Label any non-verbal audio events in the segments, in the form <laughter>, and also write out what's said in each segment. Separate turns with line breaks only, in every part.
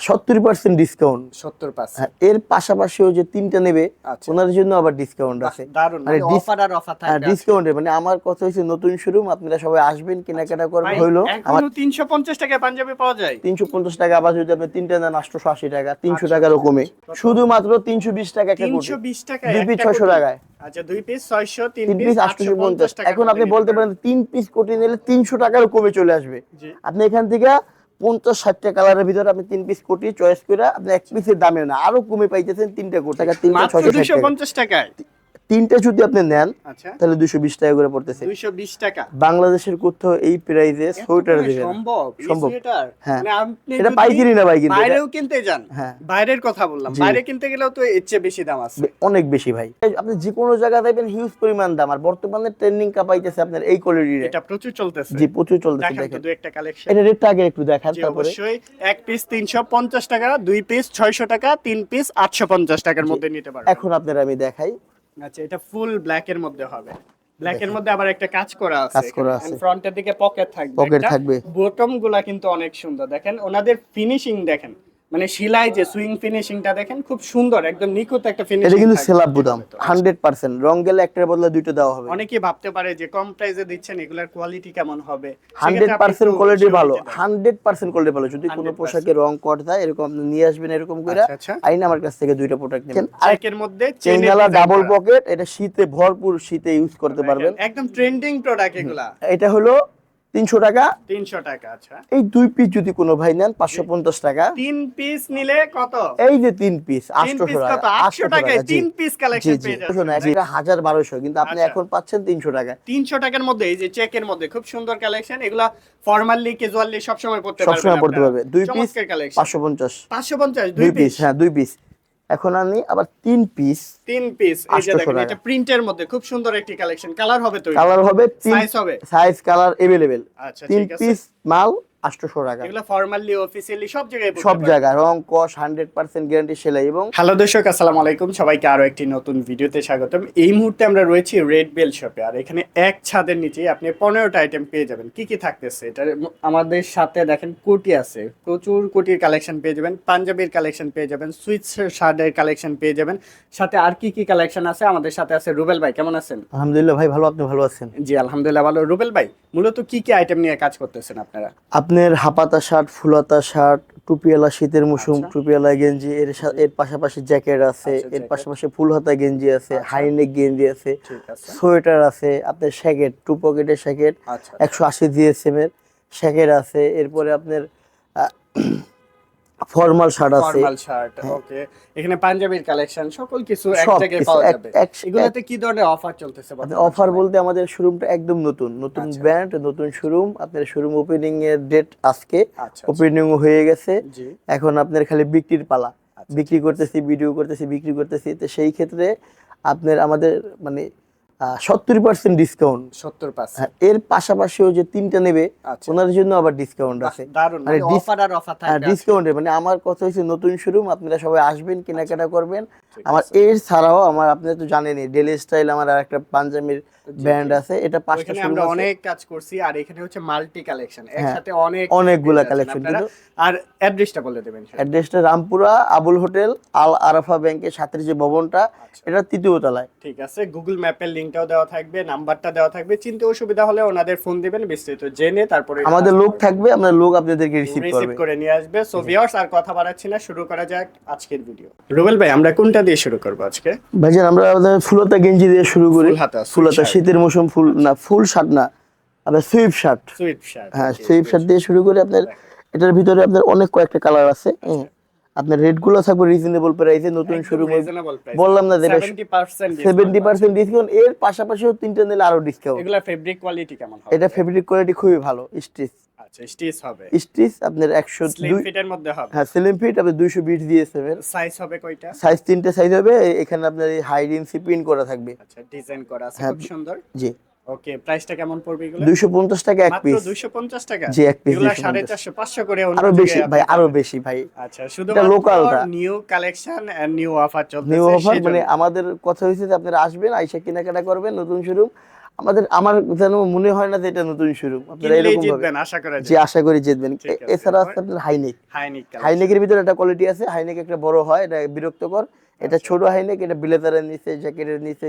সত্তর percent discount
সত্তর percent
হ্যাঁ, এর পাশাপাশিও যে তিনটা নেবে
আচ্ছা।
জন্য আবার ডিসকাউন্ট আছে। মানে dis-
অফার আর অফার
হ্যাঁ
থাকবে
ডিসকাউন্টে মানে আমার কথা হচ্ছে নতুন শোরুম আপনারা সবাই আসবেন কেনাকাটা করবেন। হইল আমার
এখনও তিনশো পঞ্চাশ টাকায় পাঞ্জাবি পাওয়া যায়?
তিনশো পঞ্চাশ টাকা আবার যদি আপনি তিনটা নেন আটশোশো আশি টাকা তিনশো
আচ্ছা।
টাকারও কমে। শুধুমাত্র তিনশো বিশ টাকা একটা
তিনশো বিশ টাকায়
দুই পিস
কোটি।
টাকায়।
আচ্ছা দুই পিস ছয়শো তিন
তিন
পিস
পিস
আটশো
আটশোশো পঞ্চাশ
টাকা
এখন আপনি বলতে পারেন তিন পিস কোটি নিলে তিনশো টাকারও কমে চলে আসবে। আপনি এখান থেকে পঞ্চাশ ষাটটা কালারের ভিতরে আপনি তিন পিস কোটি চয়েস করে আপনি এক পিসের দামে না আরও কমে পাইতেছেন তিনটা কোটি টাকা তিনটা ছয়শো
পঞ্চাশ টাকায়।
তিনটা যদি আপনি নেন
আচ্ছা।
তাহলে দুশো বিশ টাকা করে পড়তেছে।
দুইশো বিশ টাকা।
বাংলাদেশের কোথাও এই প্রাইসে সোয়েটার দেবেন
সম্ভব?
সম্ভব। হ্যাঁ।
মানে
এটা পাইকারি না ভাই কিন্তু
বাইরেও কিনতে যান।
হ্যাঁ।
বাইরের কথা বললাম। বাইরে কিনতে গেলেও তো এর চেয়ে বেশি দাম আছে।
অনেক বেশি ভাই। আপনি যে কোনো জায়গা দেখবেন হিউজ পরিমাণ দাম। আর বর্তমানে ট্রেন্ডিং কাপাইতেছে আপনার এই কোয়ালিটির
এটা প্রচুর চলতেছে।
জি প্রচুর চলতেছে
দেখেন তো একটা কালেকশন
এটা রেটটা আগে একটু দেখান তারপরে।
অবশ্যই। এক পিস তিনশো পঞ্চাশ টাকা দুই পিস ছয়শো টাকা তিন পিস আটশো পঞ্চাশ টাকার মধ্যে নিতে পারবেন।
এখন আপনারা আমি দেখাই।
আচ্ছা এটা ফুল ব্ল্যাক এর মধ্যে হবে। ব্ল্যাক এর মধ্যে আবার একটা কাজ করা আছে।
কাজ করা আছে।
ফ্রন্টের দিকে পকেট থাকবে। পকেট
থাকবে।
বটমগুলা কিন্তু অনেক সুন্দর। দেখেন ওনাদের ফিনিশিং দেখেন। মানে সেলাই যে সুইং ফিনিশিংটা দেখেন খুব সুন্দর একদম নিখুঁত একটা ফিনিশিং এটা
কিন্তু সেলাপ বুদাম হান্ড্রেড পার্সেন্ট রং গেলে একটার বদলে দুইটা দেওয়া হবে।
অনেকেই ভাবতে পারে যে কম প্রাইসে দিচ্ছেন এগুলার কোয়ালিটি কেমন হবে?
হান্ড্রেড
সেক্ষেত্রে আপনি
পার্সেন্ট
একটু
কোয়ালিটি ভালো
সুযোগ দিতে পারেন।
হান্ড্রেড পার্সেন্ট কোয়ালিটি ভালো। যদি কোনো
100%
পোশাকে রং কট দেয় এরকম নিয়ে আসবেন এরকম করে
আচ্ছা, আচ্ছা।
আইন আমার কাছ থেকে দুইটা প্রোডাক্ট নেবেন। আর
চেকের মধ্যে
চেঙ্গালা ডাবল পকেট এটা শীতে ভরপুর শীতে ইউজ করতে পারবেন।
একদম ট্রেন্ডিং প্রোডাক্ট এগুলা।
এটা হলো তিনশো টাকা।
তিনশো টাকা আচ্ছা।
এই দুই পিস যদি কোনো ভাই নেন পাঁচশো পঞ্চাশ টাকা।
তিন পিস নিলে কত?
এই যে তিন পিস আটশো টাকা
আটশো টাকায় তিন পিস কালেকশন পেয়ে
শোনো, হাজার বারোশো কিন্তু আপনি
আচ্ছা।
এখন পাচ্ছেন তিনশো টাকায়
তিনশো টাকার মধ্যে এই যে চেকের মধ্যে খুব সুন্দর কালেকশন এগুলা ফর্মালি ক্যাজুয়ালি সবসময় পড়তে পারবেন
সবসময় পড়তে পারবে। দুই পিস
কালেকশন
পাঁচশো পঞ্চাশ।
পাঁচশো পঞ্চাশ
দুই পিস হ্যাঁ দুই পিস এখন আমি আবার তিন পিস
তিন পিস এই যে
800
দেখেন এটা প্রিন্টের মধ্যে খুব সুন্দর একটি কালেকশন কালার হবে তো
কালার হবে
সাইজ হবে?
সাইজ কালার अवेलेबल
আচ্ছা
তিন
ঠিক আছে।
পিস মাল আটশোশো টাকা।
এগুলো ফর্মালি অফিসিয়ালি সব জায়গায়
সব জায়গায় রং কস হান্ড্রেড পার্সেন্ট গ্যারান্টি সেলাই এবং
হ্যালো দর্শক আসসালামু আলাইকুম। সবাইকে আরও একটি নতুন ভিডিওতে স্বাগতম। এই মুহূর্তে আমরা রয়েছি রেড বেল শপে আর এখানে এক ছাদের নিচে আপনি পনেরোটা আইটেম পেয়ে যাবেন। কি কি থাকতেছে? এটা আমাদের সাথে দেখেন কোটি আছে। প্রচুর কোটির কালেকশন পেয়ে যাবেন পাঞ্জাবির কালেকশন পেয়ে যাবেন সুইচ শার্টের কালেকশন পেয়ে যাবেন। সাথে আর কি কি কালেকশন আছে? আমাদের সাথে আছে রুবেল ভাই কেমন আছেন?
আলহামদুলিল্লাহ ভাই ভালো আপনি ভালো আছেন?
জি আলহামদুলিল্লাহ ভালো। রুবেল ভাই মূলত কি কি আইটেম নিয়ে কাজ করতেছেন আপনারা?
আপনার হাপাতা শার্ট ফুলাতা শার্ট টুপিওয়ালা শীতের মৌসুম
আচ্ছা।
টুপিওয়ালা গেঞ্জি এর এর পাশাপাশি জ্যাকেট আছে
আচ্ছা,
এর পাশাপাশি ফুল হাতা গেঞ্জি আছে
আচ্ছা।
হাইনেক গেঞ্জি আছে সোয়েটার আছে আপনার শ্যাকেট টু পকেটের শ্যাকেট একশো আশি জিএসএম এর শ্যাকেট আছে এরপরে আপনার ফর্মাল শার্ট আছে।
Formal shirt okay. এখানে পাঞ্জাবির কালেকশন সকল কিছু এক জায়গায় পাওয়া যাবে। এগুলোতে কি ধরনের অফার চলতেছে
অফার বলতে আমাদের শোরুমটা একদম নতুন নতুন
আচ্ছা।
ব্র্যান্ড নতুন শোরুম আপনার শোরুম ওপেনিং এর ডেট আজকে।
আচ্ছা
ওপেনিং হয়ে গেছে। এখন আপনার খালি বিক্রির পালা।
আচ্ছা,
বিক্রি করতেছি ভিডিও করতেছি বিক্রি করতেছি। তো সেই ক্ষেত্রে আপনার আমাদের মানে সত্তর পার্সেন্ট ডিসকাউন্ট
সত্তর পার্সেন্ট
হ্যাঁ, এর পাশাপাশিও যে তিনটা নেবে
ওনার
ওনাদের জন্য আবার ডিসকাউন্ট আছে। মানে
ডিসকাউন্টের
হ্যাঁ মানে আমার কথা হচ্ছে নতুন শোরুম আপনারা সবাই আসবেন কেনাকাটা করবেন। আমার এর ছাড়াও আমার আপনারা তো জানেনই ডেলি স্টাইল আমার আর একটা পাঞ্জাবির ব্র্যান্ড আছে এটা পাঁচটা
আমরা অনেক কাজ করছি আর এখানে হচ্ছে মাল্টি কালেকশন
হ্যাঁ,
একসাথে অনেক
অনেকগুলা
আপনারা।
কিন্তু-
আর অ্যাড্রেসটা বলে দেবেন
অ্যাড্রেসটা রামপুরা আবুল হোটেল আল আরাফা ব্যাংকের যে ভবনটা
আচ্ছা।
এটা তৃতীয় তলায়।
ঠিক আছে গুগল ম্যাপের লিংকটাও দেওয়া থাকবে নাম্বারটা দেওয়া থাকবে। চিনতে অসুবিধা হলে ওনাদের ফোন দিবেন বিস্তারিত জেনে তারপরে
আমাদের লোক থাকবে আমরা লোক আপনাদেরকে রিসিভ
রিসিভ করে নিয়ে আসবে। সো ভিউয়ার্স আর কথা বাড়াচ্ছি না শুরু করা যাক আজকের ভিডিও রুবেল ভাই আমরা কোনটা দিয়ে শুরু করব আজকে?
ভাইজান আমরা ফুলতা গেঞ্জি দিয়ে শুরু করি। ফুলতা। শীতের মৌসুম ফুল না ফুল শার্ট না আপনার সুইপ শার্ট।
সুইপ শার্ট
হ্যাঁ সুইপ শার্ট দিয়ে শুরু করে আপনার এটার ভিতরে আপনার অনেক কয়েকটা কালার আছে আপনার রেটগুলো থাকবে রিজনেবল প্রাইসে নতুন শুরু বললাম না যেটা
70%
সেভেন্টি পার্সেন্ট ডিসকাউন্ট এর পাশাপাশি তিনটা নিলে আরও ডিসকাউন্ট
এগুলা ফেব্রিক কোয়ালিটি কেমন হবে?
এটা ফেব্রিক কোয়ালিটি খুবই ভালো স্টিচ
আচ্ছা স্টিচ হবে।
স্টিচ আপনার একশো
স্লিম ফিটের মধ্যে হবে।
হ্যাঁ সেলিম ফিট আপনি দুইশো বিট দিয়ে সেভেন
সাইজ হবে কয়টা?
সাইজ তিনটে সাইজ হবে এখানে আপনার এই হাই রিনসি প্রিন্ট করা থাকবে।
আচ্ছা ডিজাইন করা আছে
হ্যাঁ,
খুব সুন্দর।
জি।
ওকে প্রাইসটা কেমন পড়বে এগুলো?
দুইশো পঞ্চাশ টাকা এক
মাত্র 250 টাকা?
জি, এক piece
এগুলা
250
সাড়ে করে
আরও বেশি ভাই
আরও
বেশি ভাই।
আচ্ছা শুধু
লোকালটা।
New collection and new offer
new offer মানে আমাদের কথা হয়েছে যে আপনারা আসবেন আইসা কেনাকাটা করবেন নতুন শোরুম আমাদের আমার যেন মনে হয় না যে এটা নতুন শুরু। আপনারা এরকম
জিতবেন আশা করা
যে
যায়
আশা করি জিতবেন। এছাড়া আছে আপনার হাইনেক
হাইনিক
হাইনেকের ভিতরে একটা কোয়ালিটি আছে। হাইনেক একটা বড় হয় এটা বিরক্তকর। এটা ছোট হাইনেক এটা ব্লেজারের নিচে জ্যাকেটের নিচে।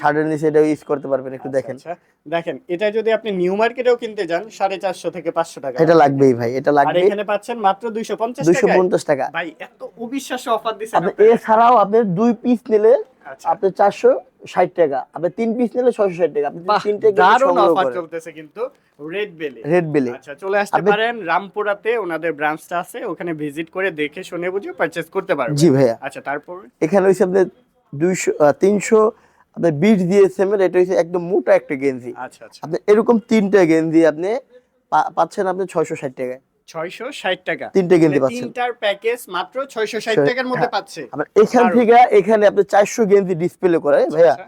শার্টের নিচে এটা ইউজ করতে পারবেন একটু দেখেন।
আচ্ছা। দেখেন এটা যদি আপনি নিউ মার্কেটেও কিনতে যান সাড়ে চারশো থেকে পাঁচশো টাকা।
এটা লাগবেই ভাই এটা
আর
লাগবে
এখানে পাচ্ছেন মাত্র দুইশো পঞ্চাশ
দুইশো
টাকা
পঞ্চাশ টাকা।
ভাই এত অবিশ্বাস্য অফার দিচ্ছেন
আপনি। এছাড়াও আপনার দুই পিস নিলে
আচ্ছা।
আপনার চারশো ষাট টাকা আপনি তিন পিস নিলে ছয়শো ষাট টাকা আপনি
বাহ,
তিনটে
দারুণ অফার চলতেছে কিন্তু রেড বেলে
রেড বেলে
আচ্ছা চলে আসতে
আপনি-
পারেন রামপুরাতে ওনাদের ব্রাঞ্চটা আছে ওখানে ভিজিট করে দেখে শুনে বুঝে পারচেজ করতে পারবেন।
জি ভাইয়া।
আচ্ছা তারপর?
এখানে হচ্ছে আপনার দুইশো তিনশো আপনার বিট দিয়ে সেমের এটা হচ্ছে একদম মোটা একটা গেঞ্জি।
আচ্ছা আচ্ছা।
আপনি এরকম তিনটা গেঞ্জি আপনি পাচ্ছেন আপনি ছয়শো ষাট টাকায়।
ছয়শো ষাট টাকা।
তিনটে গেঞ্জি
মানে
পাচ্ছেন।
তিনটার প্যাকেজ মাত্র ছয়শো ষাট
ছয়-
টাকার মধ্যে
হ্যাঁ।
পাচ্ছে।
আবার এখান থেকে এখানে আপনি চারশো গেঞ্জি ডিসপ্লে করে ভাইয়া।
আচ্ছা।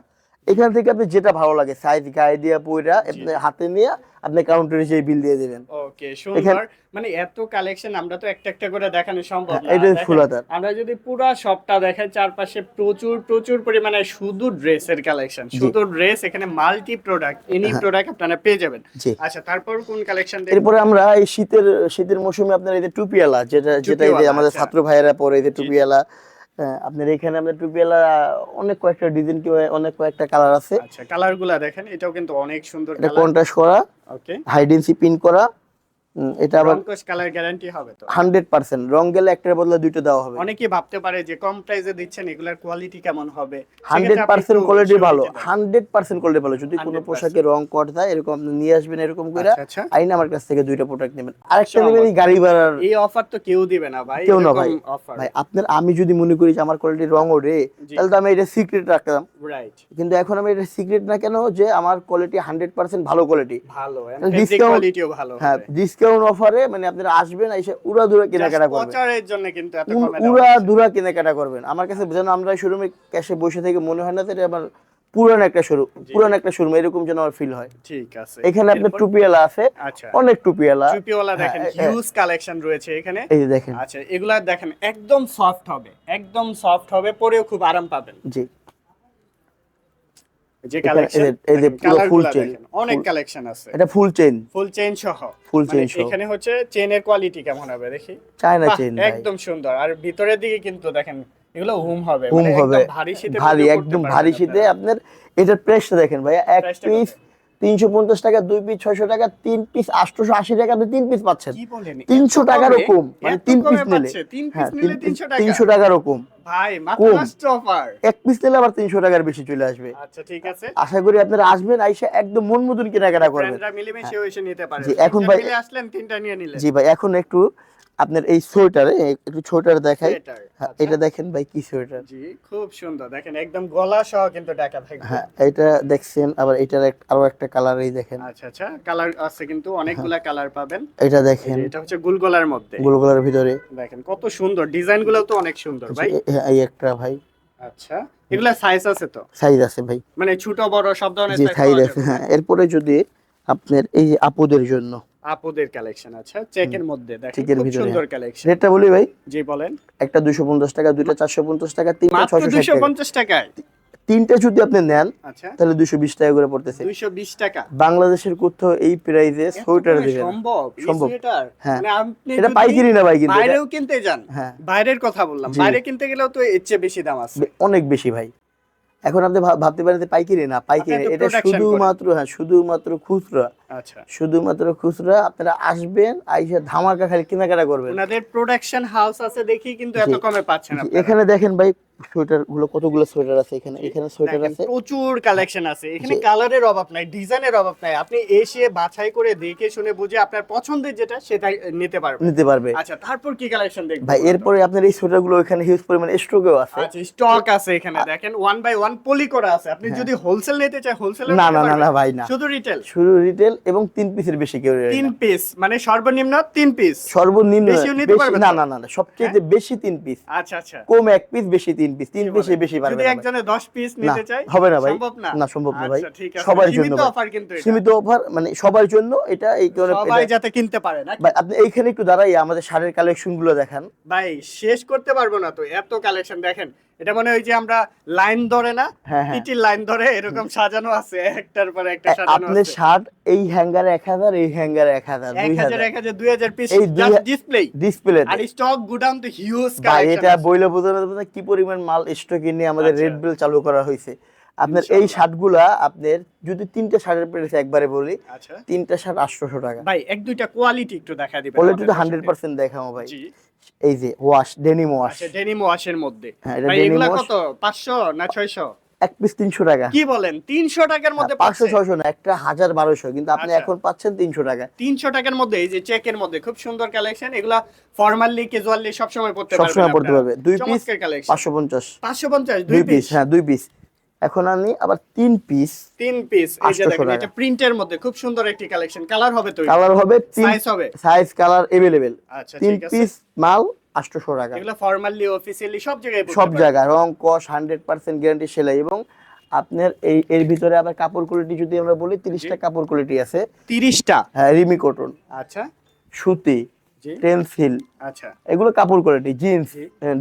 এখান থেকে আপনি যেটা ভালো লাগে সাইজ গাইডিয়া পয়রা আপনি হাতে নিয়ে আপনি কাউন্টারে যেয়ে বিল দিয়ে দেবেন।
ওকে সুন্দর। মানে এত কালেকশন আমরা তো একটা একটা করে দেখানো সম্ভব
হ্যাঁ,
না।
এটা
দেখেন,
full
আমরা যদি পুরো সবটা দেখাই চারপাশে প্রচুর প্রচুর পরিমাণে শুধু ড্রেসের কালেকশন শুধু ড্রেস এখানে মাল্টি প্রোডাক্ট এনি প্রোডাক্ট আপনারা পেয়ে যাবেন। আচ্ছা তারপর কোন কালেকশন
এরপরে আমরা এই শীতের শীতের মৌসুমে আপনার এই যে টুপিওয়ালা যেটা যেটা আমাদের
আচ্ছা।
ছাত্র ভাইয়েরা পরে এই যে টুপিওয়ালা আহ, আপনার এখানে আপনার টুপিওয়ালা অনেক কয়েকটা ডিজাইন কি অনেক কয়েকটা কালার আছে।
আচ্ছা কালারগুলো দেখেন এটাও কিন্তু অনেক সুন্দর
এটা কন্ট্রাস্ট করা
ওকে
হাইডেন্সি পিন করা এটা আবার
রংকশ কালার গ্যারান্টি হবে তো।
Hundred percent. রং গেলে একটার বদলে দেওয়া হবে।
অনেকেই ভাবতে পারে যে কম প্রাইসে দিচ্ছেন এগুলার কোয়ালিটি কেমন হবে?
হান্ড্রেড
সেক্ষেত্রে আপনি
পার্সেন্ট
একটু
কোয়ালিটি ভালো।
দেন।
হান্ড্রেড পার্সেন্ট কোয়ালিটি ভালো। যদি কোনো পোশাকে রং কট থাকে এরকম আপনি নিয়ে আসবেন এরকম করে
আচ্ছা, আচ্ছা।
আইন আমার কাছ থেকে দুইটা প্রোডাক্ট নেবেন। আরেকটা নেবেন এই গাড়ি ভাড়ার।
এই অফার তো কেউ দিবে না ভাই
কেউ না ভাই। ভাই আপনার আমি যদি মনে করি যে আমার কোয়ালিটি রং ওরে। তাহলে তো আমি এটা সিক্রেট রাখতাম।
রাইট
কিন্তু এখন আমি এটা সিক্রেট না কেন? যে আমার কোয়ালিটি হান্ড্রেড পার্সেন্ট ভালো কোয়ালিটি
ভালো
Discount-
কোয়ালিটিও ভালো
হ্যাঁ ডিসকাউন্ট অফারে মানে আপনারা আসবেন এসে উড়া দুরা কেনাকাটা করবেন।
প্রচারের জন্য কিন্তু এত কমে দেওয়া
উড়া
হচ্ছে।
দুরা কেনাকাটা করবেন। আমার কাছে যেন আমরা শোরুমে ক্যাশে বসে থেকে মনে হয় না যে আমার পুরান একটা শোরুম পুরান একটা শোরুম এরকম যেন আমার ফিল হয়।
ঠিক আছে।
এখানে আপনার টুপিওয়ালা আছে
আচ্ছা।
অনেক টুপিওয়ালা।
টুপিওয়ালা দেখেন
হ্যাঁ, হ্যাঁ।
হিউজ কালেকশন রয়েছে এখানে।
এই দেখেন।
আচ্ছা এগুলা দেখেন একদম সফট হবে একদম সফট হবে পরেও খুব আরাম পাবেন।
জি।
যে কালেকশন
এই যে- পুরো full chain,
অনেক কালেকশন আছে।
এটা ফুল চেইন
ফুল চেইন সহ। ফুল
চেইন সহ।
এখানে হচ্ছে চেইনের কোয়ালিটি কেমন হবে দেখি?
চায়না চেইন
একদম সুন্দর। আর ভিতরের দিকে কিন্তু দেখেন এগুলো হুম হবে।
হুম
মানে
হবে।
ভারী শীতে
ভারী একদম ভারী শীতে
আপনার।
এটার প্রাইসটা দেখেন ভাইয়া। এক পিস? তিনশো পঞ্চাশ টাকা দুই পিস ছয়শো টাকা তিন পিস আটশোশো আশি টাকা আপনি তিন পিস পাচ্ছেন। তিনশো
এত
টাকারও
কম
মানে তিন পিস নিলে। হ্যাঁ
নিলে
তিন-
300 টাকা?
তিনশো টাকারও কম। এক পিস নিলে আবার তিনশো টাকার বেশি চলে আসবে।
আচ্ছা ঠিক আছে।
আশা করি আপনারা আসবেন আইসা একদম মন মতন কেনাকাটা করবেন।
মিলেমিশে নিতে পারে
জি, এখন ভাই-
আসলেন তিনটা নিয়ে নিলেন।
জি ভাই এখন একটু আপনার এই সোয়েটারে একটু সোয়েটার দেখাই। হ্যাঁ। এটা দেখেন ভাই কি সোয়েটার।
জি খুব সুন্দর। দেখেন একদম গলা সহ কিন্তু টাকা থাকবে
হ্যাঁ এটা দেখছেন আবার এটার আরও একটা কালার এই দেখেন।
আচ্ছা আচ্ছা কালার আছে কিন্তু অনেকগুলা কালার পাবেন।
এটা দেখেন।
এটা হচ্ছে গুলগলার মধ্যে।
গুলগোলার ভিতরে।
দেখেন কত সুন্দর। ডিজাইনগুলো তো অনেক সুন্দর ভাই।
এ- এই একটা ভাই।
আচ্ছা এগুলা সাইজ আছে তো?
সাইজ আছে ভাই।
মানে ছোট বড় সব ধরনের সাইজ
আছে হ্যাঁ এরপরে যদি আপনার এই আপুদের জন্য
আপুদের কালেকশন আচ্ছা চেকের মধ্যে দেখেন খুব সুন্দর কালেকশন
রেটটা বলি ভাই?
জি বলেন।
একটা দুশো পঞ্চাশ টাকা দুইটা চারশো পঞ্চাশ টাকা তিনটা
মাত্র
ছয়শো ষাট
দুইশো
টাকা
পঞ্চাশ টাকায়?
তিনটা যদি আপনি নেন
আচ্ছা।
তাহলে দুশো বিশ টাকা করে পড়তেছে।
দুইশো বিশ টাকা?
বাংলাদেশের কোথাও এই প্রাইসে সোয়েটার দিবেন
সম্ভব?
সম্ভব। হ্যাঁ।
মানে আপনি
এটা পাইকারি না ভাই কিন্তু
বাইরেও কিনতে যান।
হ্যাঁ।
বাইরের কথা বললাম। বাইরে কিনতে গেলেও তো এর চেয়ে বেশি দাম আছে।
অনেক বেশি ভাই। এখন আপনি ভাবতে পারেন যে পাইকারি না পাইকারি এটা শুধুমাত্র হ্যাঁ শুধুমাত্র খুচরা।
আচ্ছা।
শুধুমাত্র খুচরা আপনারা আসবেন আইসা ধামাকা খালি কেনাকাটা করবেন।
ওনাদের প্রোডাকশন হাউস আছে দেখি কিন্তু এত কমে পাচ্ছেন
এখানে দেখেন ভাই সোয়েটারগুলো কতগুলো সোয়েটার আছে এখানে? এখানে সোয়েটার আছে?
প্রচুর কালেকশন আছে। এখানে কালারের অভাব নাই ডিজাইনের অভাব নাই। আপনি এসে বাছাই করে দেখে শুনে বুঝে আপনার পছন্দের যেটা সেটা নিতে পারবেন।
নিতে পারবে।
আচ্ছা তারপর কি কালেকশন দেখবেন
ভাই এরপরে আপনার এই সোয়েটারগুলো এখানে হিউজ পরিমাণে স্টকেও আছে।
আচ্ছা স্টক আছে এখানে দেখেন ওয়ান বাই ওয়ান পলি করা আছে। আপনি যদি হোলসেল নিতে চান হোলসেল
হ্যাঁ। না না না না ভাই না।
শুধু রিটেল
শুধু রিটেল এবং তিন পিসের বেশি কেউ
তিন পিস মানে সর্বনিম্ন তিন পিস
সর্বনিম্ন না না না না সবচেয়ে বেশি তিন পিস
আচ্ছা আচ্ছা।
কম এক পিস বেশি তিন পিস তিন পিসে বেশি পারবে
যদি একজনে 10 পিস নিতে চায়
হবে না ভাই।
সম্ভব না।
না সম্ভব না ভাই।
আচ্ছা।
সবার জন্য।
অফার কিন্তু এটা।
সীমিত অফার মানে সবার জন্য এটা এই কারণে
সবাই যাতে কিনতে পারে না
ভাই আপনি এইখানে একটু দাঁড়াই আমাদের শাড়ির কালেকশনগুলো দেখান।
ভাই শেষ করতে পারব না তো এত কালেকশন দেখেন। এটা মানে ওই যে আমরা লাইন ধরে না
হ্যাঁ হ্যাঁ।
লাইন ধরে এরকম সাজানো আছে একটার পর একটা সাজানো
আছে
আছে।
শার্ট এই হ্যাঙ্গারে এক হাজার এই হ্যাঙ্গারে এক হাজার
এক
দুই
হাজার
হাজার।
এক হাজার দুই হাজার পিস
এই
ডিসপ্লে
ডিসপ্লে
আর স্টক গুডাউন তো হিউজ
ভাই
কালেকশন
এটা বইলে বোঝানো যাবে কি পরিমাণ মাল স্টকে নিয়ে আমাদের
আচ্ছা।
রেড বিল চালু করা হয়েছে। আপনার এই। শার্টগুলা আপনার যদি তিনটা শার্টের প্রাইস একবারে বলি
আচ্ছা।
তিনটা শার্ট আটশোশো টাকা।
ভাই এক দুইটা কোয়ালিটি একটু দেখা দিবেন
কোয়ালিটি তো হান্ড্রেড পার্সেন্ট দেখাবো ভাই। এই যে ওয়াশ ডেনিম ওয়াশ
আচ্ছা ডেনিম ওয়াশের মধ্যে।
হ্যাঁ,
এগুলা কত? 500 না 600
এক পিস তিনশো টাকা।
কি বলেন? 300 টাকার মধ্যে
পাঁচশো
পাচ্ছেন?
ছয়শো না একটা হাজার বারোশো কিন্তু আপনি
আচ্ছা।
এখন পাচ্ছেন তিনশো টাকা।
300 টাকার মধ্যে এই যে চেকের মধ্যে খুব সুন্দর কালেকশন এগুলা ফর্মালি ক্যাজুয়ালি সব সময় পড়তে
সবসময় পড়তে। পারবে। দুই পিস
চমৎকার কালেকশন
পাঁচশো পঞ্চাশ।
550
দুই পিস হ্যাঁ দুই পিস এখন আমি আবার তিন পিস
তিন পিস এই যে দেখেন এটা প্রিন্টের মধ্যে খুব সুন্দর একটি কালেকশন কালার হবে তো
কালার হবে
সাইজ হবে।
সাইজ কালার এভেলেবেল
আচ্ছা
তিন পিস মাল আটশোশো টাকা।
এগুলা ফর্মালি অফিসিয়ালি সব জায়গায়
সব। জায়গায়। রং কস হান্ড্রেড পার্সেন্ট গ্যারান্টি সেলাই এবং আপনার এই এর ভিতরে আবার কাপড় কোয়ালিটি যদি আমরা বলি তিরিশটা কাপড় কোয়ালিটি আছে।
30টা
হ্যাঁ রিমি কটন
আচ্ছা।
সুতি। টেন্সিল
আচ্ছা।
এগুলো কাপড় কোয়ালিটি জিন্স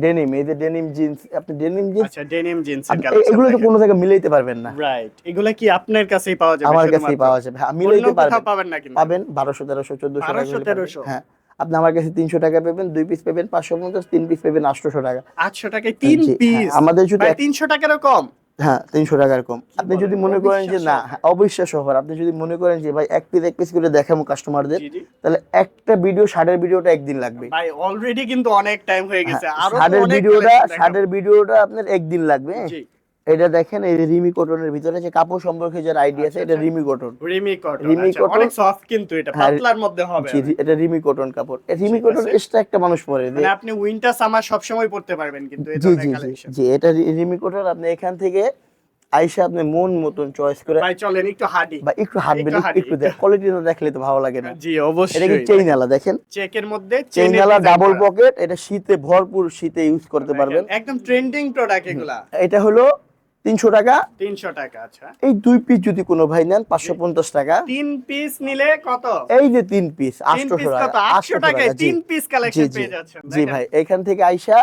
ডেনিম এই যে ডেনিম জিন্স আপনি ডেনিম জিন্স
আচ্ছা ডেনিম জিন্স
এগুলো তো কোনো জায়গায় মিলাইতে পারবেন না।
রাইট এগুলা কি আপনার কাছেই পাওয়া যাবে
আমার কাছেই পাওয়া যাবে। হ্যাঁ মিলাইতে পারবেন।
পাবেন না কিন্তু।
পাবেন বারোশো তেরোশো চোদ্দশো টাকা
1200,
হলে পাবেন।
1300
হ্যাঁ আপনি আমার কাছে তিনশো টাকা পাবেন দুই পিস পাবেন পাঁচশো পঞ্চাশ তিন পিস পাবেন আটশোশো টাকা।
800 টাকায় তিন
হ্যাঁ,
পিস
আমাদের যদি এক-
300 টাকারও কম?
হ্যাঁ তিনশো টাকার কম আপনি যদি মনে করেন যে না
অবিশ্বাস
হ্যাঁ, অবিশ্বাস্য হবার আপনি যদি মনে করেন যে ভাই এক পিস এক পিস করে দেখাবো কাস্টমারদের তাহলে একটা ভিডিও শার্টের ভিডিওটা একদিন লাগবে।
ভাই অলরেডি কিন্তু অনেক টাইম হয়ে গেছে। ষাটের
শার্টের ভিডিওটা
ষাটের
শার্টের ভিডিওটা আপনার একদিন লাগবে। এটা দেখেন এই রিমি কটনের ভিতরে যে কাপড় সম্পর্কে যার আইডিয়া আছে
আচ্ছা,
এটা
আচ্ছা।
রিমি কটন।
রিমি কটন
রিমি
আচ্ছা,
cotton।
অনেক সফট কিন্তু এটা
হ্যাঁ,
পাতলার মধ্যে হবে
এটা রিমি কটন কাপড়। এই রিমি কটন। এক্সট্রা একটা মানুষ পরে
মানে আপনি উইন্টার সামার সব সময় পড়তে পারবেন কিন্তু
জি
কালেকশন
জি এটা রিমি কটন আপনি এখান থেকে আইসা আপনি মন মতন চয়েস করে
ভাই চলেন একটু হাডি
বা একটু হাঁটবেন
একটু হাঁটি,
একটু দেখ দেখলে তো ভালো লাগে না।
জি অবশ্যই
এটা কি চেইন আলা দেখেন?
চেকের মধ্যে
চেইন আলা ডাবল পকেট এটা শীতে ভরপুর শীতে ইউজ করতে পারবেন।
একদম ট্রেন্ডিং প্রোডাক্ট এগুলা।
এটা হলো তিনশো টাকা।
তিনশো টাকা আচ্ছা।
এই দুই পিস যদি কোনো ভাই নেন পাঁচশো পঞ্চাশ টাকা।
তিন পিস নিলে কত?
এই যে তিন পিস টাকা
আটশো টাকায়
টাকা
তিন পিস কালেকশন পেয়ে যাচ্ছেন
জি ভাই এখান থেকে আইসা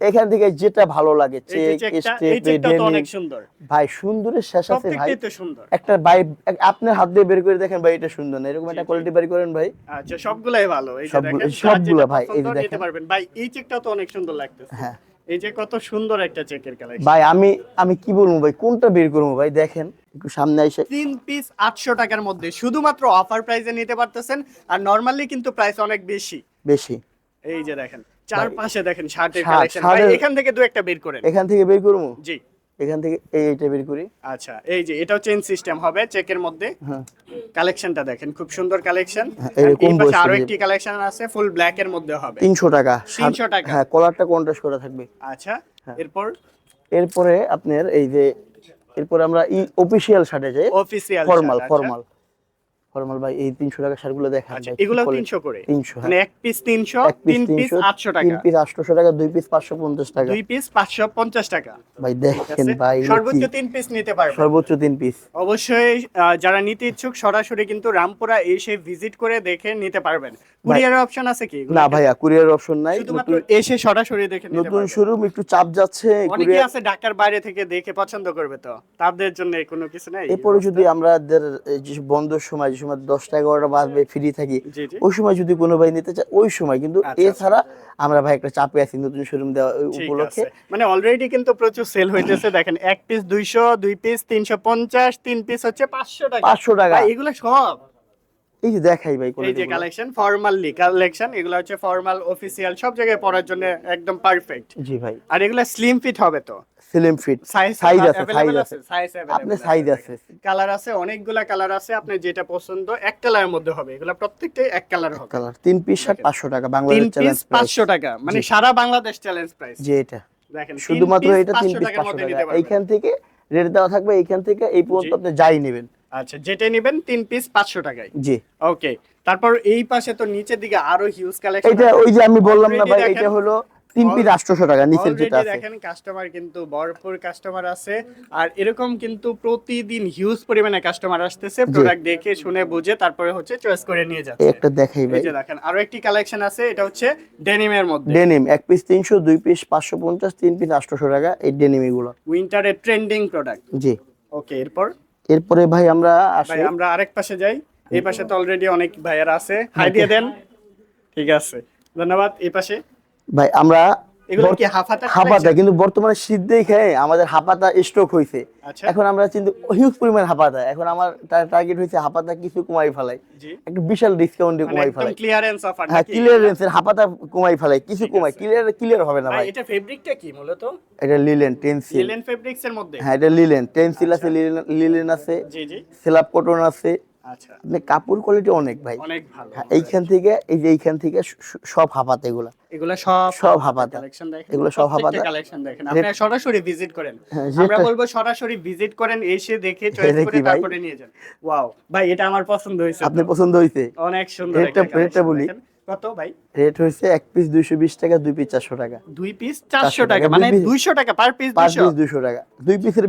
এখান থেকে যেটা ভালো লাগে চেক স্টেপ
অনেক সুন্দর।
ভাই সুন্দরের শেষ আছে ভাই।
সুন্দর।
একটা ভাই আপনার হাত দিয়ে বের করে দেখেন ভাই এটা সুন্দর না। এরকম একটা কোয়ালিটি বের করেন ভাই।
আচ্ছা সবগুলাই ভালো। এই যে
সবগুলো-
দেখেন
সবগুলো ভাই, এই যে দেখেন।
ভাই এই চেকটাও তো অনেক সুন্দর লাগতেছে।
হ্যাঁ।
এই যে কত সুন্দর একটা চেকের কালেকশন
ভাই আমি আমি কি বলব ভাই? কোনটা বের করব ভাই? দেখেন একটু সামনে এসে।
তিন পিস আটশো টাকার মধ্যে। শুধুমাত্র অফার প্রাইসে নিতে পারতেছেন আর নর্মালি কিন্তু প্রাইস অনেক বেশি।
বেশি।
এই যে দেখেন চারপাশে দেখেন শার্টের
শার্ট,
কালেকশন ভাই এখান থেকে দু একটা বের করেন।
এখান থেকে বের করব?
জি।
এখান থেকে এই এইটা বের করি।
আচ্ছা এই যে এটাও চেন সিস্টেম হবে চেকের মধ্যে।
হ্যাঁ।
কালেকশনটা দেখেন খুব সুন্দর কালেকশন
হ্যাঁ, এরকম
এই পাশে
আরও
একটি কালেকশন আছে ফুল ব্ল্যাক এর মধ্যে হবে।
তিনশো টাকা।
300 টাকা।
হ্যাঁ কলারটা কন্ট্রাস্ট করা থাকবে।
আচ্ছা
হ্যাঁ।
এরপর?
এরপরে আপনার এই যে এরপর আমরা ই অফিসিয়াল শার্টে যাই
অফিসিয়াল
ফর্মাল ফর্মাল ফর্মাল ভাই এই তিনশো টাকা শার্টগুলো দেখা
এগুলো তিনশো করে?
তিনশো
মানে এক পিস তিনশো
এক পিস
তিন পিস
তিনশো
আটশো
তিন পিস আটশোশো টাকা দুই পিস পাঁচশো পঞ্চাশ টাকা।
দুই পিস পাঁচশো পঞ্চাশ টাকা।
ভাই দেখেন ভাই
সর্বোচ্চ তিন পিস নিতে পারবেন।
সর্বোচ্চ তিন পিস
অবশ্যই যারা নিতে ইচ্ছুক সরাসরি কিন্তু রামপুরা এসে ভিজিট করে দেখে নিতে পারবেন। কুরিয়ারের অপশন আছে কি
না ভাইয়া কুরিয়ার অপশন নাই।
শুধুমাত্র এসে সরাসরি দেখে নিতে
নতুন শোরুম একটু চাপ যাচ্ছে
অনেকে আছে ঢাকার বাইরে থেকে দেখে পছন্দ করবে তো। তাদের জন্য কোনো কিছু নাই?
এরপরে যদি আমাদের এই যে বন্ধের সময় সময় দশটা এগারোটা বাজবে ফ্রি থাকি।
জি জি।
ওই সময় যদি কোনো ভাই নিতে চায় ওই সময়। কিন্তু
আচ্ছা,
এছাড়া আমরা ভাই একটা চাপে আছি নতুন শোরুম দেওয়া উপলক্ষে।
মানে অলরেডি কিন্তু প্রচুর সেল হইতেছে দেখেন এক পিস দুইশো দুই পিস তিনশো পঞ্চাশ তিন পিস হচ্ছে পাঁচশো টাকা।
পাঁচশো টাকা।
এগুলো সব।
এই যে দেখাই ভাই
এই যে কালেকশন ফর্মালি কালেকশন এগুলো হচ্ছে ফর্মাল অফিসিয়াল সব জায়গায় পরার জন্য একদম পারফেক্ট
জি ভাই।
আর এগুলো স্লিম ফিট হবে তো।
স্লিম ফিট
সাইজ
আছে সাইজ আছে।
সাইজ
আপনার সাইজ আছে।
কালার আছে অনেকগুলা কালার আছে আপনার যেটা পছন্দ এক কালারের মধ্যে হবে। এগুলো প্রত্যেকটাই এক কালার হবে।
কালার তিন পিস শার্ট টাকা বাংলাদেশ চ্যালেঞ্জ
পাঁচশো টাকা মানে সারা বাংলাদেশ চ্যালেঞ্জ প্রাইস
এটা।
দেখেন
শুধুমাত্র এটা তিন পিস
টাকার
পাঁচশো
মধ্যে
টাকা। এইখান থেকে রেট দেওয়া থাকবে এইখান থেকে এই পর্যন্ত আপনি যাই নেবেন।
আচ্ছা যেটা নেবেন তিন পিস পাঁচশো টাকায়।
জি।
ওকে তারপর এই পাশে তো নিচের দিকে আরও হিউজ কালেকশন
এটা ওই যে আমি বললাম না ভাই এটা হলো তিন পিস আটশোশো টাকা নিচের যেটা আছে।
দেখেন কাস্টমার কিন্তু ভরপুর কাস্টমার আছে। আর এরকম কিন্তু প্রতিদিন হিউজ পরিমাণে কাস্টমার আসতেছে। প্রোডাক্ট দেখে শুনে বুঝে তারপরে হচ্ছে চয়েস করে নিয়ে যাচ্ছে।
একটা দেখাই ভাই।
এই দেখেন আরও একটি কালেকশন আছে এটা হচ্ছে ডেনিমের মধ্যে।
ডেনিম এক পিস তিনশো দুই পিস পাঁচশো পঞ্চাশ তিন পিস আটশোশো টাকা এই ডেনিম এগুলো।
উইন্টারের ট্রেন্ডিং প্রোডাক্ট
জি।
ওকে এরপর?
এরপরে ভাই আমরা আসি।
আমরা আরেক পাশে যাই। এই পাশে তো অলরেডি অনেক ভাইয়ারা আছে। হাই দিয়ে দেন। ঠিক আছে। ধন্যবাদ এই পাশে।
ভাই আমরা
হাফাতা
হাপাতা কিন্তু বর্তমানে শীত দেখে আমাদের হাপাতা স্ট্রোক হয়েছে
আচ্ছা।
এখন আমরা চিন্তা হিউজ পরিমাণ হাপাতা এখন আমার টার্গেট হয়েছে হাপাতা কিছু কমাই ফেলাই। একটু বিশাল ডিসকাউন্ট দিয়ে কমাই ফেলাই।
ক্লিয়ারেন্স অফার
হ্যাঁ ক্লিয়ারেন্সের হাপাতা কমাই ফেলাই কিছু কমাই। ক্লিয়ার ক্লিয়ার হবে না
ভাই এটা ফেব্রিকটা কি মূলত?
এটা লিলেন টেন্সিল
লিলেন ফেব্রিক্স এর মধ্যে?
হ্যাঁ এটা লিলেন টেন্সিল আছে লিলেন- লিলেন আছে
জি জি।
সেলাপ কটন আছে।
আচ্ছা।
আপনি কাপড় কোয়ালিটি অনেক ভাই।
অনেক ভালো
হ্যাঁ এইখান থেকে এই যে এইখান থেকে সব হাফাতে এগুলা।
এগুলো সব
সব হাফাতে
কালেকশন দেখেন।
এগুলো সব হাফাতে।
কালেকশন দেখেন। আপনারা সরাসরি ভিজিট করেন।
হ্যাঁ,
আমরা বলব সরাসরি ভিজিট করেন এসে দেখে <laughs> চয়েস করে? তারপরে নিয়ে যান। ওয়াও ভাই এটা আমার পছন্দ হয়েছে
আপনি পছন্দ হয়েছে।
অনেক সুন্দর একটা
বলি।
কত ভাই?
রেট হয়েছে এক পিস দুইশো বিশ টাকা দুই পিস চারশো টাকা।
দুই পিস চারশো
400
টাকা মানে
দুই piece-
দুইশো টাকা পার পিস
পার পিস দুইশো টাকা। দুই পিসের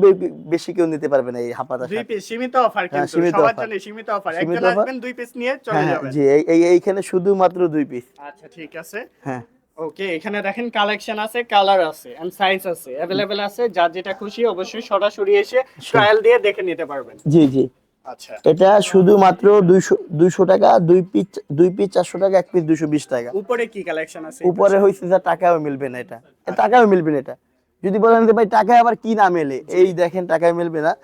বেশি কেউ নিতে পারবে না এই হাপাতা
দুই পিস সীমিত অফার
হ্যাঁ,
কিন্তু
সীমিত
সবার জন্য সীমিত অফার একজন আসবেন দুই পিস নিয়ে চলে
হ্যাঁ হ্যাঁ,
যাবেন।
জি এই- এই এইখানে শুধুমাত্র দুই পিস
আচ্ছা ঠিক আছে।
হ্যাঁ।
ওকে এখানে দেখেন কালেকশন আছে কালার আছে এন্ড সাইজ আছে। অ্যাভেলেবেল আছে যার যেটা খুশি অবশ্যই সরাসরি এসে ট্রায়াল দিয়ে দেখে নিতে পারবেন।
জি জি। এটা শুধুমাত্র দুইশো টাকা দুই পিস দুই পিস চারশো টাকা এক পিস দুইশো বিশ টাকা।
উপরে কি কালেকশন আছে?
উপরে হয়েছে যা টাকাও মিলবে না এটা। টাকাও মিলবে না এটা। যদি বলেন যে ভাই টাকায় আবার কি না মেলে? এই দেখেন টাকায় মিলবে না।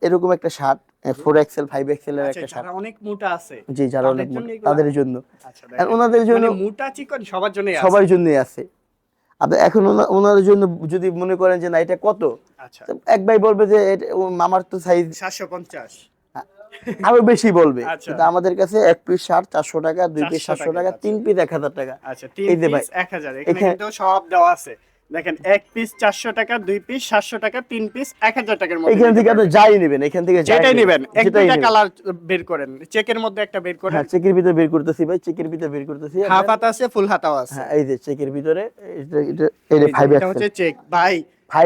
এরকম একটা shirt four XL five XL এর
আচ্ছা
একটা শার্ট।
অনেক মোটা আছে।
জি যারা অনেক তাদের জন্য।
আচ্ছা
আর ওনাদের জন্য
মানে মোটা চিকন সবার জন্য
সবার জন্যই আছে। আপনি এখন ওনা- ওনাদের জন্য যদি মনে করেন যে না এটা কত?
আচ্ছা।
এক ভাই বলবে যে আমার তো সাইজ
সাতশো পঞ্চাশ। <laughs>
আরও বেশি বলবে।
আচ্ছা।
কিন্তু আমাদের কাছে এক পিস শার্ট চারশো টাকা দুই পিস সাতশো
টাকা, আচ্ছা।
তিন পিস এক হাজার টাকা।
আচ্ছা তিন পিস এক হাজার। এখানে সব দেওয়া আছে। দেখেন এক পিস চারশো টাকা দুই পিস সাতশো টাকা তিন পিস এক হাজার টাকার মধ্যে
এখান থেকে আপনি যাই নেবেন এখান থেকে
যেটাই নেবেন এক
যেটাই
দুইটা
নেবেন।
কালার বের করেন। চেকের মধ্যে একটা বের করেন।
হ্যাঁ চেকের ভিতরে বের করতেছি ভাই চেকের ভিতরে বের করতেছি।
হাফ হাতা আছে ফুল হাতাও আছে।
হ্যাঁ এই যে চেকের ভিতরে এটা এটা এটা
এই যে,
ফাইভ
এটা হচ্ছে চেক ভাই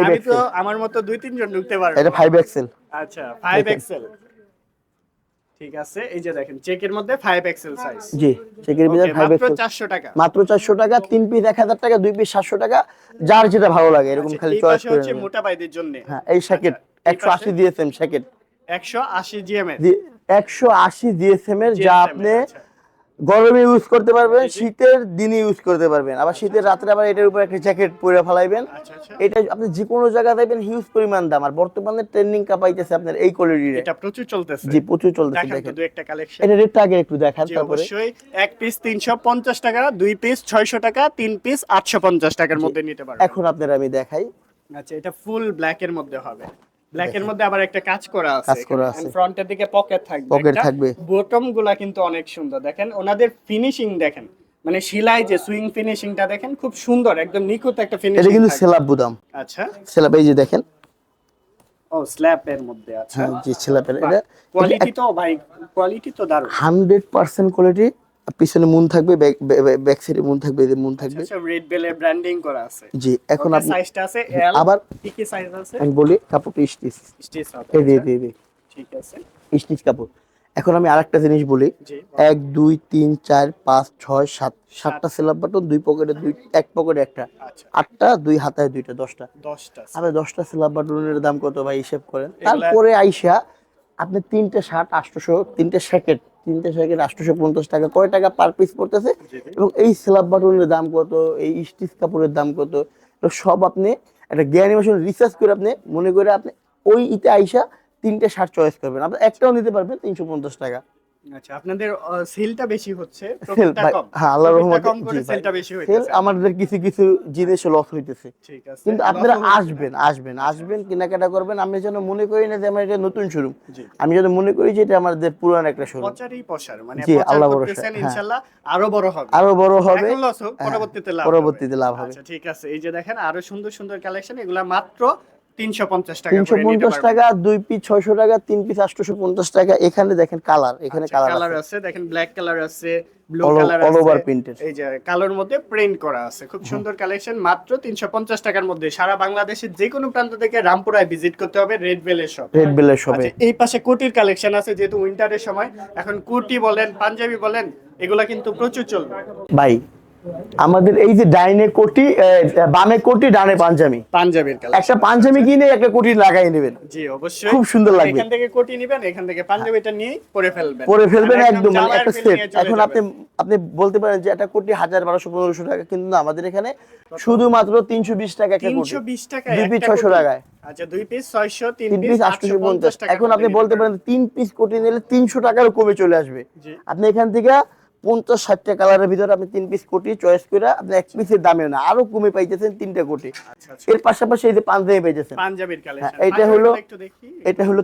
আমি তো আমার মতো দুই তিনজন ঢুকতে পারব।
এটা ফাইভ এক্সেল
আচ্ছা ফাইভ এক্সেল ঠিক আছে? এই যে দেখেন চেকের মধ্যে 5 এক্সেল সাইজ
জি চেকের মধ্যে 5 এক্সেল
মাত্র
এক্সেল
চারশো টাকা।
মাত্র চারশো টাকা তিন পিস এক হাজার টাকা দুই পিস সাতশো টাকা যার যেটা ভালো লাগে এরকম
আচ্ছা,
খালি চয়েস করে
হচ্ছে মোটা ভাইদের জন্য।
হ্যাঁ এই আশি
পাশে?
দিয়েছেন শাকেট
একশো আশি জিএম এর
একশো আশি জিএসএম এর যা আপনি
আচ্ছা।
গরমে ইউজ করতে পারবেন। শীতের দিনে ইউজ করতে পারবেন। আবার শীতের রাত্রে আবার এটার উপর একটা জ্যাকেট পরে ফেলাইবেন।
আচ্ছা আচ্ছা।
এটা আপনি যে কোনো জায়গায় দেখবেন হিউজ পরিমাণ দাম। আর বর্তমানে ট্রেন্ডিং কাপাইতেছে আপনার এই কোয়ালিটির
এটা প্রচুর চলতেছে।
জি প্রচুর চলতেছে
দেখেন তো
দেখেন।
দু একটা কালেকশন
এটা রেটটা আগে একটু দেখান তারপরে।
অবশ্যই। এক পিস তিনশো পঞ্চাশ টাকা দুই পিস ছয়শো টাকা তিন পিস আটশো পঞ্চাশ টাকার মধ্যে নিতে পারবেন।
এখন আপনার আমি দেখাই।
আচ্ছা এটা ফুল ব্ল্যাক এর মধ্যে হবে। ব্ল্যাক এর মধ্যে আবার একটা কাজ করা আছে।
কাজ করা আছে।
ফ্রন্টের দিকে পকেট থাকবে। একটা।
থাকবে।
বটমগুলা কিন্তু অনেক সুন্দর। দেখেন ওনাদের ফিনিশিং দেখেন। মানে সেলাই যে সুইং ফিনিশিংটা দেখেন খুব সুন্দর একদম নিখুঁত একটা
এটা কিন্তু সেলাপ বুদাম।
আচ্ছা।
সেলাপ এই যে দেখেন।
ও স্ল্যাপ এর মধ্যে আচ্ছা।
হ্যাঁ জি সেলাপের এটা
কোয়ালিটি তো ভাই কোয়ালিটি তো দারুণ।
হান্ড্রেড পার্সেন্ট কোয়ালিটি পিছনে মুন থাকবে ব্যাক সাইডে মুন থাকবে এদের মুন থাকবে।
আচ্ছা রেড বেলের ব্র্যান্ডিং করা আছে।
জি এখন আপনি
সাইজটা আছে এল
আবার-
কি কি সাইজ আছে?
আমি বলি কাপড়টা স্টিচ
স্টিচ হবে
এই দিয়ে
আচ্ছা,
দিয়ে দিয়ে
ঠিক আছে।
স্টিচ কাপড়। এখন আমি আরেকটা জিনিস বলি। এক দুই তিন চার পাঁচ ছয় সাত। সাতটা সেলাপ বাটন দুই পকেটে দুই এক পকেটে একটা।
আচ্ছা।
আটটা দুই হাতায় দুইটা দশটা।
দশটা
আপনি দশটা সেলাপ বাটনের দাম কত ভাই হিসেব করেন? তারপরে আইসা আপনি তিনটে শার্ট আটশোশো তিনটে স্যাকেট তিনটে স্যাকেট আটশোশো পঞ্চাশ টাকা। কয় টাকা পার পিস পড়তেছে। এবং এই স্ল্যাব বাটনের দাম কত? এই স্টিচ কাপড়ের দাম কত? সব আপনি একটা জ্ঞান রিসার্চ করে আপনি মনে করে আপনি ওই ইতে আইসা তিনটে শার্ট চয়েস করবেন। আপনি একটাও নিতে পারবেন তিনশো পঞ্চাশ টাকা।
আচ্ছা আপনাদের সেলটা বেশি হচ্ছে প্রফিটটা কম।
হ্যাঁ আল্লাহর রহমতে
কম করে সেলটা বেশি
সেল আমাদের কিছু কিছু জিনিস লস হইতেছে।
ঠিক আছে
কিন্তু আপনারা আসবেন আসবেন আসবেন কেনাকাটা করবেন। আমি যেন মনে করি না যে আমার এটা নতুন শোরুম আমি যেন মনে করি যে এটা আমাদের পুরান একটা শোরুম
প্রচারই প্রসার মানে
জি, আল্লাহ ভরসা,
করতেছেন
হ্যাঁ।
ইনশাআল্লাহ আরও বড় হবে।
আরও বড় হবে হ্যাঁ,
পরবর্তীতে লাভ
পরবর্তীতে
হবে।
লাভ হবে।
আচ্ছা ঠিক আছে এই যে দেখেন আরও সুন্দর সুন্দর কালেকশন এগুলা মাত্র তিনশো পঞ্চাশ টাকা
টাকা দুই পিস ছয়শো টাকা তিন পিস আটশোশো পঞ্চাশ টাকা। এখানে দেখেন কালার এখানে কালার
কালার আচ্ছা, আছে দেখেন ব্ল্যাক কালার আছে ব্লু। এই যে কালোর মধ্যে প্রিন্ট করা আছে। খুব সুন্দর কালেকশন মাত্র তিনশো পঞ্চাশ টাকার মধ্যে। সারা বাংলাদেশের যে কোনো প্রান্ত থেকে রামপুরায় ভিজিট করতে হবে রেড বেলের শপ
রেড বেলের শপে
এই পাশে কোটির কালেকশন আছে যেহেতু উইন্টারের সময়। এখন কুর্তি বলেন পাঞ্জাবি বলেন এগুলা কিন্তু প্রচুর চলবে।
ভাই আমাদের এই যে ডাইনে কোটি বামে কোটি ডানে পাঞ্জাবি।
পাঞ্জাবির কালেকশন
একটা পাঞ্জাবি কিনে একটা কোটি লাগাই নেবেন।
জি অবশ্যই।
খুব সুন্দর লাগবে।
এখান থেকে কোটি নিবেন এখান থেকে পাঞ্জাবিটা নিয়ে পরে ফেলবেন।
পরে ফেলবেন একদম মানে একটা সেট এখন আপনি আপনি বলতে পারেন যে একটা কোটি হাজার বারোশো পনেরোশো টাকা কিন্তু আমাদের এখানে শুধুমাত্র তিনশো বিশ টাকা একটা কোটি।
320 টাকা
দুই পিস ছয়শো
কোটি।
টাকায়।
আচ্ছা দুই পিস 600 তিন পিস
পিস পঞ্চাশ
850 টাকা
এখন আপনি বলতে পারেন তিন পিস কোটি নিলে তিনশো টাকারও কমে চলে আসবে। আপনি এখান থেকে পঞ্চাশ ষাটটা কালারের ভিতরে আপনি তিন পিস কোটি চয়েস করে আপনি এক পিসের দামে না আরও কমে পাইতেছেন তিনটা কোটি
আচ্ছা আচ্ছা।
এর পাশাপাশি এই যে পাঞ্জাবি পাইতেছেন।
পাঞ্জাবির কালেকশন
হ্যাঁ, হলো- এটা হলো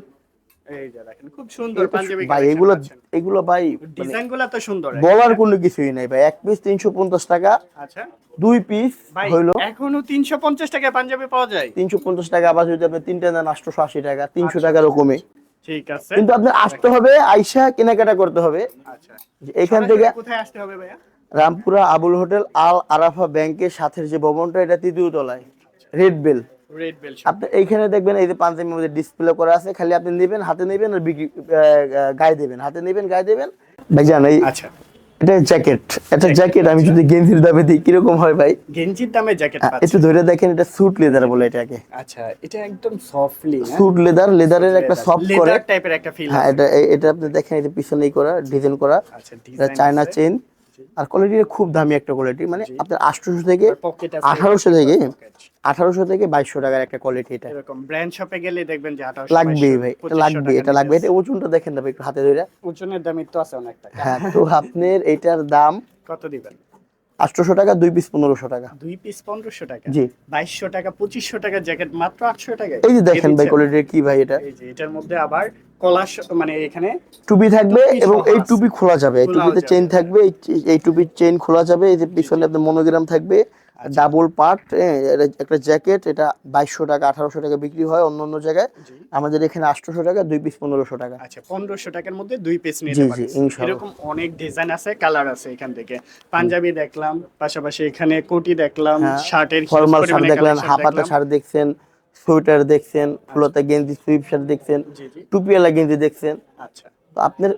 এগুলো ভাই মানে বলার কোনো কিছুই নাই ভাই এক পিস তিনশো পঞ্চাশ টাকা।
আচ্ছা।
দুই পিস হইল
এখনও 350 টাকায় পাঞ্জাবি পাওয়া যায়?
তিনশো পঞ্চাশ টাকা আবার যদি আপনি তিনটা নেন আটশোশো আশি টাকা তিনশো
আচ্ছা।
টাকারও কমে।
ঠিক আছে।
কিন্তু আপনার আসতে হবে আইসা কেনাকাটা করতে হবে।
আচ্ছা।
এখান থেকে
কোথায় আসতে হবে ভাইয়া?
রামপুরা আবুল হোটেল আল আরাফা ব্যাংকের সাথে যে ভবনটা এটা তৃতীয় তলায়। রেড বেল
রেড বেল
আপনি এইখানে দেখবেন এই যে পাঞ্জাবির মধ্যে ডিসপ্লে করা আছে খালি আপনি নেবেন হাতে নেবেন আর বিক্রি গায়ে দেবেন। হাতে নেবেন গায়ে দেবেন। ভাইজান এই
আচ্ছা।
এটা জ্যাকেট। এটা জ্যাকেট আমি যদি গেঞ্জির দামে দিই কীরকম হয় ভাই?
গেঞ্জির দামে জ্যাকেট
একটু ধরে দেখেন এটা স্যুট লেদার বলে এটাকে।
আচ্ছা এটা একদম সফটলি
স্যুট লেদার লেদারের একটা সফট করে।
লেদার টাইপের একটা ফিল
হ্যাঁ এটা এটা আপনি দেখেন এটা পিছনেই করা ডিজাইন করা।
আচ্ছা
এটা চায়না চেন আর কোয়ালিটি খুব দামি একটা কোয়ালিটি মানে আপনার আটশোশো থেকে আঠারোশো থেকে আঠারোশো থেকে বাইশশো টাকার একটা কোয়ালিটি এটা।
এরকম ব্র্যান্ড শপে গেলে দেখবেন যে 1800
ভাই এটা লাগবে এটা লাগবে। এটা ওজনটা দেখেন না একটু হাতে ধরে
ওজনের দামই তো আছে অনেক টাকা
হ্যাঁ তো আপনার এটার দাম
কত দিবেন?
আটশোশো টাকা দুই পিস পনেরোশো টাকা।
দুই পিস পনেরোশো টাকা?
জি।
বাইশশো টাকা পঁচিশশো টাকা জ্যাকেট মাত্র আটশো টাকা
এই যে দেখেন ভাই কোয়ালিটি কি ভাই এটা?
এটার মধ্যে আবার মানে এখানে
টুপি থাকবে এবং এই টুপি খোলা যাবে। এই টুপিতে। চেইন থাকবে এই টুপির চেইন খোলা যাবে এই যে পিছনে আপনার মনোগ্রাম থাকবে
আচ্ছা।
ডাবল পার্ট একটা জ্যাকেট এটা বাইশশো টাকা আঠারোশো টাকা বিক্রি হয় অন্য অন্য জায়গায়। আমাদের এখানে আটশোশো টাকা দুই পিস পনেরোশো টাকা।
আচ্ছা পনেরোশো টাকার মধ্যে দুই পিস নিতে এরকম অনেক ডিজাইন আছে কালার আছে এখান থেকে। পাঞ্জাবি দেখলাম পাশাপাশি এখানে কোটি দেখলাম
হ্যাঁ,
শার্টের
ফর্মাল শার্ট দেখলেন হাফাতা শার্ট দেখছেন সোয়েটার দেখছেন ফুলতা গেঞ্জি সুইপ শার্ট দেখছেন টুপিওয়ালা গেঞ্জি দেখছেন।
আচ্ছা।
তো আপনার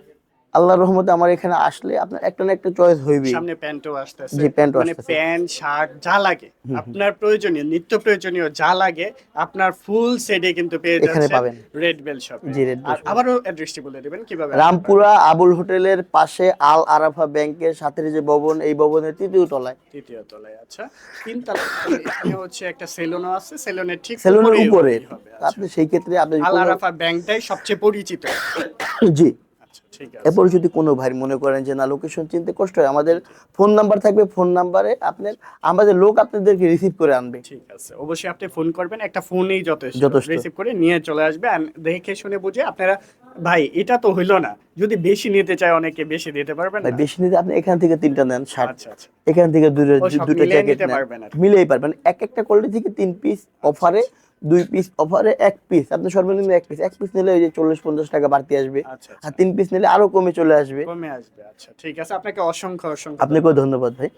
আল্লাহর রহমতে আমার এখানে আসলে আপনার একটা না একটা চয়েস হইবেই।
সামনে প্যান্টও আসতেছে।
জি, প্যান্টও
মানে প্যান্ট শার্ট যা লাগে। আপনার প্রয়োজনীয় নিত্য প্রয়োজনীয় যা লাগে আপনার ফুল সেটে কিন্তু পেয়ে
এখানে
যাচ্ছেন
পাবেন।
রেড বেল শপে
জি, Bell
আর আবারও অ্যাড্রেসটি বলে দিবেন কীভাবে
রামপুরা আবুল হোটেলের পাশে আল আরাফা ব্যাংকের সাথে যে ভবন এই ভবনের তৃতীয় তলায়।
তৃতীয় তলায় আচ্ছা। তিন তলায় এখানে হচ্ছে একটা সেলুনও আছে সেলুনের ঠিক
সেলুনের উপরে
আচ্ছা।
আপনি সেই ক্ষেত্রে আপনি
আল আরাফা ব্যাংকটাই সবচেয়ে পরিচিত।
জি। এরপর যদি কোনো ভাই মনে করেন যে না লোকেশন চিনতে কষ্ট হয় আমাদের ফোন নাম্বার থাকবে ফোন নাম্বারে আপনার আমাদের লোক আপনাদেরকে রিসিভ করে আনবে।
ঠিক আছে। অবশ্যই আপনি ফোন করবেন একটা ফোনেই যথেষ্ট।
যথেষ্ট।
রিসিভ করে নিয়ে চলে আসবে দেখে শুনে বুঝে আপনারা ভাই এটা তো হইল না। যদি বেশি নিতে চায় অনেকে বেশি দিতে পারবেন না?
বেশি নিতে আপনি এখান থেকে তিনটা নেন শার্ট
আচ্ছা আচ্ছা।
এখান থেকে দুটো দুটো জ্যাকেট নেন।
পারবেন
মিলেই পারবেন। এক একটা কোয়ালিটি থেকে তিন পিস অফারে দুই পিস অফারে এক পিস আপনি সর্বনিম্ন এক পিস এক পিস নিলে ওই যে চল্লিশ পঞ্চাশ টাকা বাড়তি আসবে।
আচ্ছা
আর তিন পিস নিলে আরও কমে চলে আসবে।
কমে আসবে আচ্ছা ঠিক আছে। আপনাকে অসংখ্য অসংখ্য
আপনাকেও ধন্যবাদ ভাই।